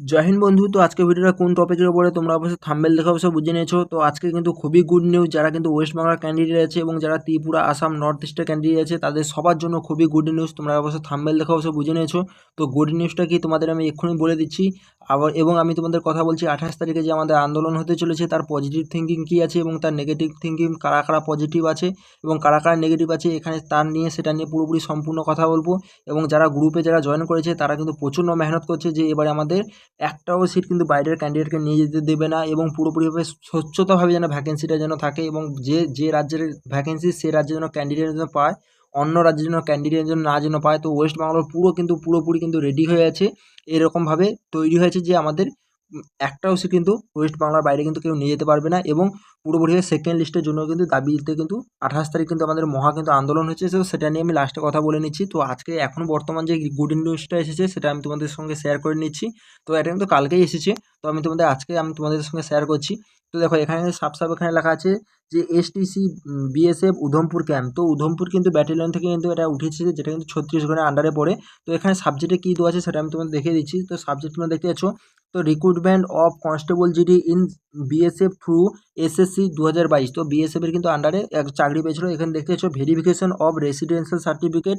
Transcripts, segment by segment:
জয় বন্ধু, তো আজকে ভিডিওটা কোন টপিকের উপরে তোমরা অবশ্যই থাম্বেল দেখে অবশ্যই বুঝে নিয়েছো। তো আজকে কিন্তু খুবই গুড নিউজ যারা কিন্তু ওয়েস্ট বাংলার ক্যান্ডিডেট আছে এবং যারা ত্রিপুরা আসাম নর্থ ইস্টের ক্যান্ডিডেট আছে, তাদের সবার জন্য খুবই গুড নিউজ তোমরা অবশ্যই থাম্বেল দেখে অবশ্যই বুঝে নিয়েছো। তো গুড নিউজটা কি তোমাদের আমি এক্ষুনি বলে দিচ্ছি আবার এবং আমি তোমাদের কথা বলছি আঠাশ তারিখে যে আমাদের আন্দোলন হতে চলেছে, তার পজিটিভ থিঙ্কিং কী আছে এবং তার নেগেটিভ থিঙ্কিং কারা কারা পজিটিভ আছে এবং কারা কারা নেগেটিভ আছে এখানে তার নিয়ে সেটা নিয়ে পুরোপুরি সম্পূর্ণ কথা বলব। এবং যারা গ্রুপে যারা জয়েন করেছে, তারা কিন্তু প্রচণ্ড মেহনত করছে যে এবারে আমাদের একটাও সিট কিন্তু বাইরের ক্যান্ডিডেটকে নিয়ে যেতে দেবে না এবং পুরোপুরিভাবে স্বচ্ছতাভাবে যেন ভ্যাকেন্সিটা যেন থাকে এবং যে যে রাজ্যের ভ্যাকেন্সি সে রাজ্যে যেন ক্যান্ডিডেট যেন পায় অন্য রাজ্যের জন্য ক্যান্ডিডেট যেন না যেন পায়, তো ওয়েস্ট বাংলার পুরো কিন্তু পুরোপুরি কিন্তু রেডি হয়ে আছে। এরকমভাবে তৈরি হয়েছে যে আমাদের একটাও সিট কিন্তু ওয়েস্ট বাংলার বাইরে কিন্তু কেউ নিয়ে যেতে পারবে না এবং পুরোপুরিভাবে সেকেন্ড লিস্টের জন্য কিন্তু দাবিতে কিন্তু আঠাশ তারিখ কিন্তু আমাদের মহা কিন্তু আন্দোলন হয়েছে। তো সেটা নিয়ে আমি লাস্টে কথা বলে নিচ্ছি। তো আজকে এখন বর্তমান যে গুড নিউজটা এসেছে, সেটা আমি তোমাদের সঙ্গে শেয়ার করে নিচ্ছি। তো এটা কিন্তু কালকেই এসেছে। তো আমি তোমাদের আজকে আমি তোমাদের সঙ্গে শেয়ার করছি। তো দেখো, এখানে সাপ সাপ এখানে লেখা আছে যে এসটিসি বিএসএফ উধমপুর ক্যাম্প তো উধমপুর কিন্তু ব্যাটালিয়ন থেকে কিন্তু এটা উঠেছে, যেটা কিন্তু ছত্রিশগড়ের আন্ডারে পড়ে। তো এখানে সাবজেক্টে কী দেওয়া আছে সেটা আমি তোমাদের দেখিয়ে দিচ্ছি। তো সাবজেক্ট তোমরা দেখতে পাচ্ছ, তো recruitment of constable GD in BSF through SSC দু হাজার বাইশ। তো বিএসএফের কিন্তু আন্ডারে এক চাকরি পেয়েছিল। এখানে দেখতে পাচ্ছ ভেরিফিকেশন অফ রেসিডেন্সিয়াল সার্টিফিকেট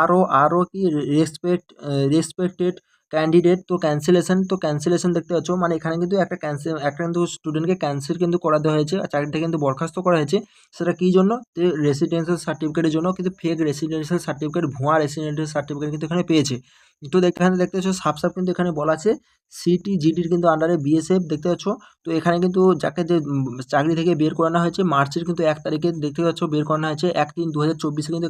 আরও আরও কি রেসপেক্ট রেসপেক্টেড ক্যান্ডিডেট তো ক্যান্সেলেশন তো ক্যান্সেলেশন দেখতে পাচ্ছ। মানে এখানে কিন্তু একটা ক্যান্সেল একটা কিন্তু স্টুডেন্টকে ক্যান্সেল কিন্তু করাতে হয়েছে আর চাকরিটা কিন্তু বরখাস্ত করা হয়েছে। সেটা কী জন্য? যে রেসিডেন্সিয়াল সার্টিফিকেটের জন্য কিন্তু ফেক রেসিডেন্সিয়াল সার্টিফিকেট ভুয়া রেসিডেন্সিয়াল সার্টিফিকেট কিন্তু এখানে পেয়েছে। তো এখানে দেখতে পাচ্ছ, সাফ সাফ কিন্তু এখানে বলা আছে সিটি জিডির কিন্তু আন্ডারে বিএসএফ দেখতে পাচ্ছ। তো এখানে কিন্তু যাকে যে চাকরি থেকে বের করানো হয়েছে মার্চের কিন্তু এক তারিখে দেখতে পাচ্ছ বের করানো হয়েছে। এক তিন দু হাজার চব্বিশে কিন্তু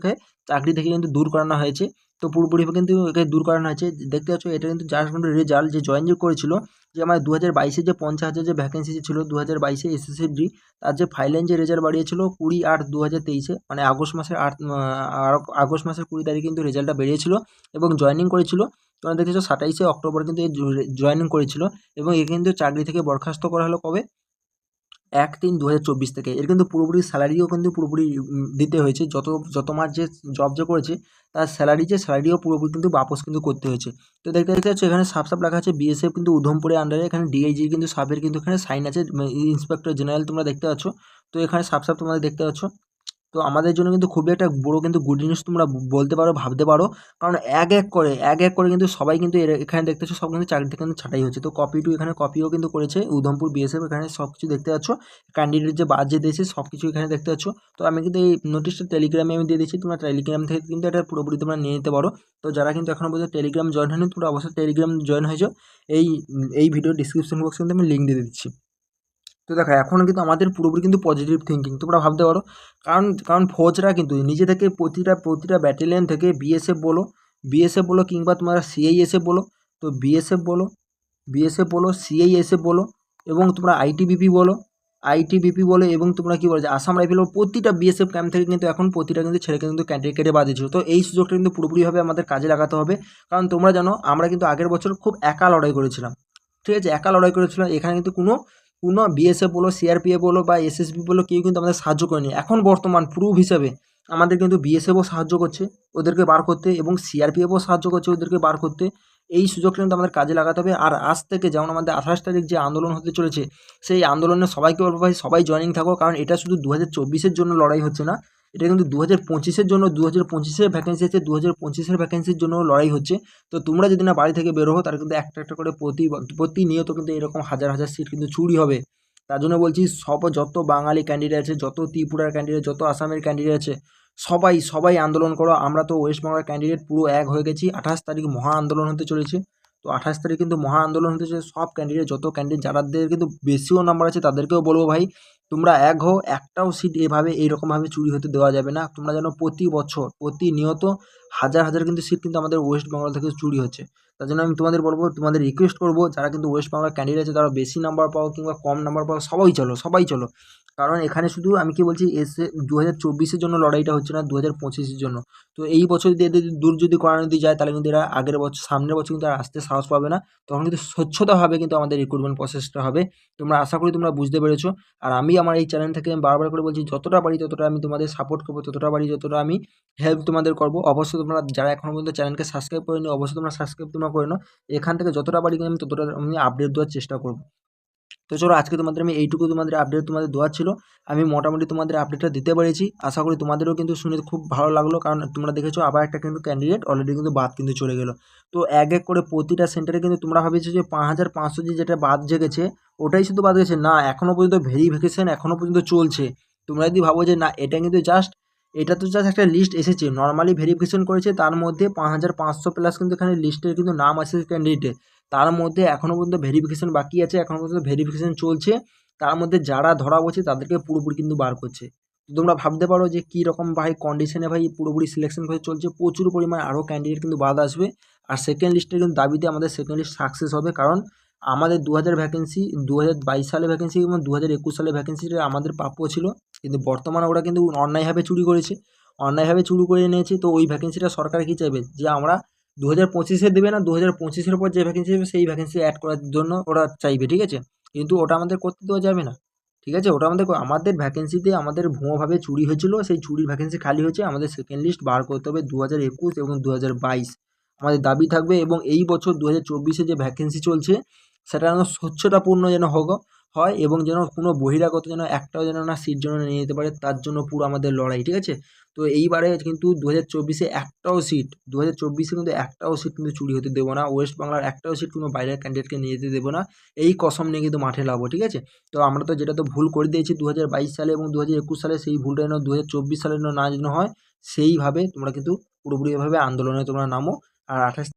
চাকরি থেকে কিন্তু দূর করানো হয়েছে। তো পুরোপুরিভাবে কিন্তু একে দূর করানো হয়েছে। দেখতে পাচ্ছ, এটা কিন্তু জাস্ট রেজাল্ট যে জয়েন যে করেছিল, যে আমার দু হাজার বাইশে যে পঞ্চাশ হাজার যে ভ্যাকেন্সি ছিল দু হাজার বাইশে এসএসসি তার যে ফাইনাল যে রেজাল্ট বাড়িয়েছিল, কুড়ি আট দু হাজার তেইশে মানে আগস্ট মাসের আট আগস্ট মাসের কুড়ি তারিখে কিন্তু রেজাল্টটা বেরিয়েছিল এবং জয়েনিং করেছিল। তোমরা দেখেছ সাতাইশে অক্টোবর কিন্তু এই জয়েনিং করেছিল এবং এ কিন্তু চাকরি থেকে বরখাস্ত করা হলো কবে? এক তিন দু চব্বিশ থেকে। এর কিন্তু পুরোপুরি স্যালারিও কিন্তু পুরোপুরি দিতে হয়েছে। যত যত মাস যে জব যে করেছে, তার স্যালারি যে স্যালারিও পুরোপুরি কিন্তু বাপস কিন্তু করতে হয়েছে। তো দেখতে দেখতে হচ্ছে এখানে সাফ সাফ রাখা আছে বিএসএফ কিন্তু উধমপুরের আন্ডারে এখানে ডিআইজি কিন্তু সাপের কিন্তু এখানে সাইন আছে ইন্সপেক্টর জেনারেল তোমরা দেখতে পাচ্ছ। তো এখানে সাপ সাপ তোমাদের দেখতে পাচ্ছ। তো আমাদের জন্য কিন্তু খুবই একটা বড় কিন্তু গুড নিউজ তোমরা বলতে পারো, ভাবতে পারো। কারণ এক এক করে, এক এক করে কিন্তু সবাই কিন্তু এখানে দেখতেছো সব কিন্তু চাকরি থেকে কিন্তু ছাঁটাই হচ্ছে। তো কপি টু এখানে কপিও কিন্তু করেছে, উধমপুর বিএসএফ এখানে সব কিছু দেখতে পাচ্ছ। ক্যান্ডিডেট যে বাদ যে দিয়েছে সব কিছু এখানে দেখতে পাচ্ছ। তো আমি কিন্তু এই নোটিশটা টেলিগ্রামে আমি দিয়ে দিচ্ছি, তোমরা টেলিগ্রাম থেকে কিন্তু এটা পুরোপুরি তোমরা নিয়ে নিতে পারো। তো যারা কিন্তু এখনও পর্যন্ত টেলিগ্রাম জয়েন হয়নি, তোমরা অবশ্যই টেলিগ্রাম জয়েন হয়েছো এই এই ভিডিও ডিসক্রিপশন বক্সে কিন্তু আমি লিঙ্ক দিয়ে দিচ্ছি। তো দেখো, এখন কিন্তু আমাদের পুরোপুরি কিন্তু পজিটিভ থিঙ্কিং তোমরা ভাবতে পারো। কারণ কারণ ফৌজরা কিন্তু নিজে থেকে প্রতিটা প্রতিটা ব্যাটালিয়ন থেকে বিএসএফ বলো বিএসএফ বলো কিংবা তোমরা সিআইএসএফ বলো, তো বিএসএফ বলো বিএসএফ বলো সিআইএসএফ বলো এবং তোমরা আইটিবিপি বলো আইটিবিপি বলো এবং তোমরা কী বলো যে আসাম রাইফেল প্রতিটা বিএসএফ ক্যাম্প থেকে কিন্তু এখন প্রতিটা কিন্তু ছেলেকে কিন্তু ক্যান্ডিডেট কেটে বাদিয়েছিল তো এই সুযোগটা কিন্তু পুরোপুরিভাবে আমাদের কাজে লাগাতে হবে। কারণ তোমরা জানো, আমরা কিন্তু আগের বছর খুব একা লড়াই করেছিলাম। ঠিক আছে, একা লড়াই করেছিলাম, এখানে কিন্তু কোনো কোনো বিএসএফ বলো সিআরপিএফ বলো বা এসএসবি বলো, কেউ কিন্তু আমাদের সাহায্য করেনি। এখন বর্তমান প্রুফ হিসাবে আমাদের কিন্তু বিএসএফও সাহায্য করছে ওদেরকে বার করতে এবং সিআরপিএফও সাহায্য করছে ওদেরকে বার করতে। এই সুযোগটা কিন্তু আমাদের কাজে লাগাতে হবে। আর আজ থেকে যেমন আমাদের আঠাশ তারিখ যে আন্দোলন হতে চলেছে, সেই আন্দোলনে সবাইকে বলব ভাই, সবাই জয়নিং থাকো, কারণ এটা শুধু দু হাজার জন্য লড়াই হচ্ছে না। এটা কিন্তু দু হাজার পঁচিশের জন্য দু হাজার পঁচিশের ভ্যাকেন্সি আছে দু হাজার পঁচিশের ভ্যাকেন্সির জন্য লড়াই হচ্ছে। তো তোমরা যদি না বাড়ি থেকে বেরো তার কিন্তু একটা একটা করে প্রতি, প্রতিনিয়ত কিন্তু এরকম হাজার হাজার সিট কিন্তু চুরি হবে। তার জন্য বলছি, সব, যত বাঙালি ক্যান্ডিডেট আছে, যত ত্রিপুরার ক্যান্ডিডেট যত আসামের ক্যান্ডিডেট আছে, সবাই সবাই আন্দোলন করো। আমরা তো ওয়েস্ট বেঙ্গলের ক্যান্ডিডেট পুরো এক হয়ে গেছি। আঠাশ তারিখ মহা আন্দোলন হতে চলেছে। তো আঠাশ তারিখ কিন্তু মহা আন্দোলন হতে চলেছে। সব ক্যান্ডিডেট যত ক্যান্ডিডেট যারাদের কিন্তু বেশিও নাম্বার আছে, তাদেরকেও বলব ভাই তোমরা এক হো একটাও সিট এভাবে এইরকমভাবে চুরি হতে দেওয়া যাবে না। তোমরা যেন প্রতি বছর, প্রতিনিয়ত হাজার হাজার কিন্তু সিট কিন্তু আমাদের ওয়েস্ট বেঙ্গল থেকে চুরি হচ্ছে। তার জন্য আমি তোমাদের বলব, তোমাদের রিকোয়েস্ট করব, যারা কিন্তু ওয়েস্ট বাংলার ক্যান্ডিডেট আছে তারা বেশি নাম্বার পাও কিংবা কম নাম্বার পাও, সবাই চলো সবাই চলো। কারণ এখানে শুধু আমি কি বলছি, এসে দু হাজার চব্বিশের জন্য লড়াইটা হচ্ছে না দু হাজার পঁচিশের জন্য। তো এই বছর যদি এদের দূর যদি করানো দিয়ে যায়, তাহলে কিন্তু এরা আগের বছর সামনের বছর কিন্তু আর আসতে সাহস পাবে না। তখন কিন্তু স্বচ্ছতাভাবে কিন্তু আমাদের রিক্রুটমেন্ট প্রসেসটা হবে। তোমরা আশা করি তোমরা বুঝতে পেরেছ। আর আমি আমার এই চ্যানেল থেকে আমি বারবার করে বলছি, যতটা পারি ততটা আমি তোমাদের সাপোর্ট করব, ততটা পারি যতটা আমি হেল্প তোমাদের করব। অবশ্যই তোমরা যারা এখনও পর্যন্ত চ্যানেলকে সাবস্ক্রাইব করেনি, অবশ্যই তোমরা সাবস্ক্রাইব তোমরা করে নাও। এখান থেকে যতটা পারি আমি ততটা আমি আপডেট দেওয়ার চেষ্টা করব। তো চলো আজকে তোমাদের আমি এইটুকু তোমাদের আপডেট তোমাদের দেওয়ার ছিল। আমি মোটামুটি তোমাদের আপডেটটা দিতে পেরেছি। আশা করি তোমাদেরও কিন্তু শুনে খুব ভালো লাগল। কারণ তোমরা দেখেছ আবার একটা কিন্তু ক্যান্ডিডেট অলরেডি কিন্তু বাদ কিন্তু চলে গেলো। তো এক এক করে প্রতিটা সেন্টারে কিন্তু তোমরা ভাবেছো যে পাঁচ হাজার পাঁচশো যেটা বাদ জেগেছে, ওটাই শুধু বাদ গেছে? না এখনও পর্যন্ত ভেরিফিকেশান এখনও পর্যন্ত চলছে। তোমরা যদি ভাবো যে না, এটা কিন্তু জাস্ট এটা তো জাস্ট একটা লিস্ট এসেছে। নর্মালি ভেরিফিকেশন করেছে, তার মধ্যে পাঁচ হাজার পাঁচশো প্লাস কিন্তু এখানে লিস্টের কিন্তু নাম আসে ক্যান্ডিডেটে তার মধ্যে এখনও পর্যন্ত ভেরিফিকেশন বাকি আছে এখনও পর্যন্ত ভেরিফিকেশন চলছে। তার মধ্যে যারা ধরা পড়ছে তাদেরকে পুরোপুরি কিন্তু বার করছে। তোমরা ভাবতে পারো যে কী রকম ভাই কন্ডিশনে ভাই পুরোপুরি সিলেকশন ভাই চলছে, প্রচুর পরিমাণে আরও ক্যান্ডিডেট কিন্তু বাদ আসবে। আর সেকেন্ড লিস্টের কিন্তু দাবিতে আমাদের সেকেন্ড লিস্ট সাকসেস হবে, কারণ আমাদের দু হাজার ভ্যাকেন্সি দু হাজার বাইশ সালে ভ্যাকেন্সি এবং দু হাজার একুশ সালে ভ্যাকেন্সিটা আমাদের প্রাপ্য ছিল। কিন্তু বর্তমানে ওরা কিন্তু অন্যায়ভাবে চুরি করেছে। অন্যায়ভাবে চুরি করে নিয়েছে, তো ওই ভ্যাকেন্সিটা সরকার কী চাইবে? যে আমরা দু হাজার পঁচিশে দেবে না দু হাজার পঁচিশের পর যে ভ্যাকেন্সি দেবে সেই ভ্যাকেন্সি অ্যাড করার জন্য ওরা চাইবে, ঠিক আছে? কিন্তু ওটা আমাদের করতে দেওয়া যাবে না, ঠিক আছে? ওটা আমাদের আমাদের ভ্যাকেন্সিতে আমাদের ভুয়োভাবে চুরি হয়েছিল, সেই চুরির ভ্যাকেন্সি খালি হয়েছে, আমাদের সেকেন্ড লিস্ট বার করতে হবে দু হাজার একুশ এবং দু হাজার বাইশ। আমাদের দাবি থাকবে এবং এই বছর দু হাজার চব্বিশে যে ভ্যাকেন্সি চলছে, সেটা যেন স্বচ্ছতাপূর্ণ যেন হোক হয় এবং যেন কোনো বহিরাগত যেন একটাও যেন না সিট যেন নিয়ে যেতে পারে, তার জন্য পুরো আমাদের লড়াই, ঠিক আছে? তো এইবারে কিন্তু দু হাজার চব্বিশে একটাও সিট দু হাজার চব্বিশে কিন্তু একটাও সিট কিন্তু চুরি হতে দেবো না। ওয়েস্ট বাংলার একটাও সিট কোনো বাইরের ক্যান্ডিডেটকে নিয়ে যেতে দেবো না। এই কসম নিয়ে কিন্তু মাঠে লাভ ঠিক আছে? তো আমরা তো যেটা তো ভুল করে দিয়েছি দু হাজার বাইশ সালে এবং দু হাজার একুশ সালে, সেই ভুলটা যেন দু হাজার চব্বিশ সালে যেন না যেন হয়, সেইভাবে তোমরা কিন্তু পুরোপুরিভাবে আন্দোলনে তোমরা নামো। আর আঠাশ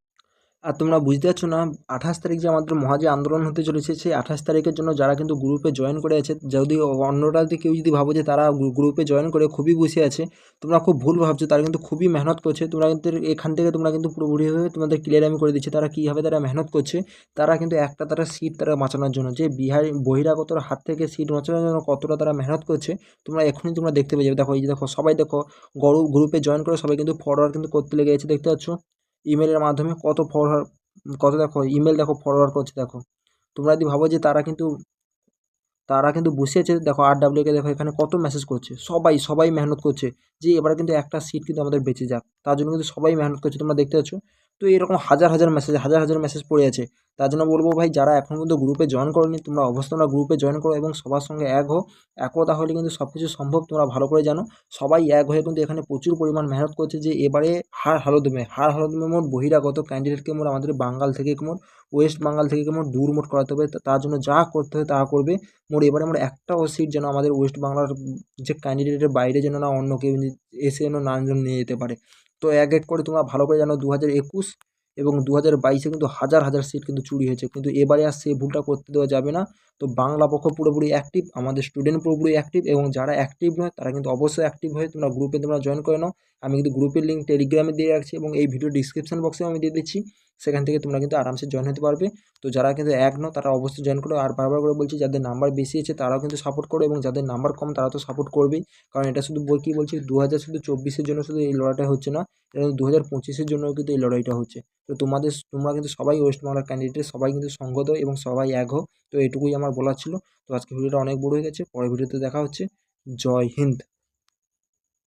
আর তোমরা বুঝতে পারছ না, আঠাশ তারিখ যে আমাদের মহা যে আন্দোলন হতে চলেছে, সেই আঠাশ তারিখের জন্য যারা কিন্তু গ্রুপে জয়েন করে আছে, যদি অন্যরা কেউ যদি ভাবো যে তারা গ্রুপে জয়েন করে খুবই বসে আছে, তোমরা খুব ভুল ভাবছ, তারা কিন্তু খুবই মেহনত করছে, তোমরা কিন্তু এখান থেকে তোমরা কিন্তু পুরোপুরিভাবে তোমাদের ক্লিয়ার আমি করে দিচ্ছি, তারা কীভাবে তারা মেহনত করছে, তারা কিন্তু একটা তারা সিট তারা বাঁচানোর জন্য, যে বিহারি, বহিরাগতর হাত থেকে সিট বাঁচানোর জন্য কতটা তারা মেহনত করছে, তোমরা এখনই তোমরা দেখতে পেয়ে যাবে, দেখো, এই যে দেখো, সবাই দেখো, গরু গ্রুপে জয়েন করে সবাই কিন্তু ফরওয়ার্ড কিন্তু করতে লেগে গেছে, দেখতে পাচ্ছ? ইমেলের মাধ্যমে কত ফরওয়ার্ড কত দেখো ইমেল দেখো ফরওয়ার্ড করছে, দেখো। তোমরা যদি ভাবো যে তারা কিন্তু তারা কিন্তু বসে আছে দেখো আর ডাব্লিউকে দেখো এখানে কত মেসেজ করছে। সবাই সবাই মেহনত করছে যে এবারে কিন্তু একটা সিট কিন্তু আমাদের বেঁচে যাক। তার জন্য কিন্তু সবাই মেহনত করছে। তোমরা দেখতে পাচ্ছ তো এরকম হাজার হাজার মেসেজ হাজার হাজার মেসেজ পড়ে আছে। তার জন্য বলব ভাই, যারা এখন পর্যন্ত গ্রুপে জয়েন করোনি, তোমরা অবশ্যই তোমরা গ্রুপে জয়েন করো এবং সবার সঙ্গে এক হো একতা হলে কিন্তু সব কিছু সম্ভব, তোমরা ভালো করে জানো। সবাই এক হয়ে কিন্তু এখানে প্রচুর পরিমাণ মেহনত করছে যে এবারে হার হালদমে হার হালদমে মোট বহিরাগত ক্যান্ডিডেটকে মোট আমাদের বাঙ্গাল থেকে মোট, ওয়েস্ট বাঙ্গাল থেকে মোট দূর মোট করাতে হবে। তার জন্য যা করতে হয় তা করবে। মোট এবারে আমরা একটাও সিট যেন আমাদের ওয়েস্ট বাংলার যে ক্যান্ডিডেটের বাইরে যেন না অন্য কেউ এসে যেন না নিয়ে যেতে পারে। তো এক এক করে তোমরা ভালো করে জানো দু হাজার একুশ এবং দু হাজার বাইশে কিন্তু হাজার হাজার সিট কিন্তু চুরি হয়েছে। কিন্তু এবারে আর সেই ভুলটা করতে দেওয়া যাবে না। তো বাংলা পক্ষ পুরোপুরি অ্যাক্টিভ আমাদের স্টুডেন্ট পুরোপুরি অ্যাক্টিভ এবং যারা অ্যাক্টিভ নয়, তারা কিন্তু অবশ্যই অ্যাক্টিভ হয়ে তোমরা গ্রুপে তোমরা জয়েন করে নাও। আমি কিন্তু গ্রুপের লিঙ্ক টেলিগ্রামে দিয়ে রাখছি এবং এই ভিডিও ডিসক্রিপশন বক্সেও আমি দিয়ে দিচ্ছি। সেখান থেকে তোমরা কিন্তু আরামসে জয়েন হতে পারবে। তো যারা কিন্তু এক নয় তারা অবশ্যই জয়েন করো। আর বারবার করে বলছি, যাদের নাম্বার বেশি আছে, তারাও কিন্তু সাপোর্ট করো এবং যাদের নাম্বার কম, তারা তো সাপোর্ট করবেই। কারণ এটা শুধু কী বলছি? দু হাজার শুধু চব্বিশের জন্য শুধু এই লড়াইটা হচ্ছে না, এটা দু হাজার পঁচিশের জন্য কিন্তু এই লড়াইটা হচ্ছে। তো তোমাদের, তোমরা কিন্তু সবাই ওয়েস্ট বাংলার ক্যান্ডিডেট সবাই কিন্তু সঙ্গ এবং সবাই এক হোক তো এটুকুই আমার বলার ছিল। তো আজকে ভিডিওটা অনেক বড় হয়ে গেছে। পরের ভিডিওতে দেখা হচ্ছে। জয় হিন্দ।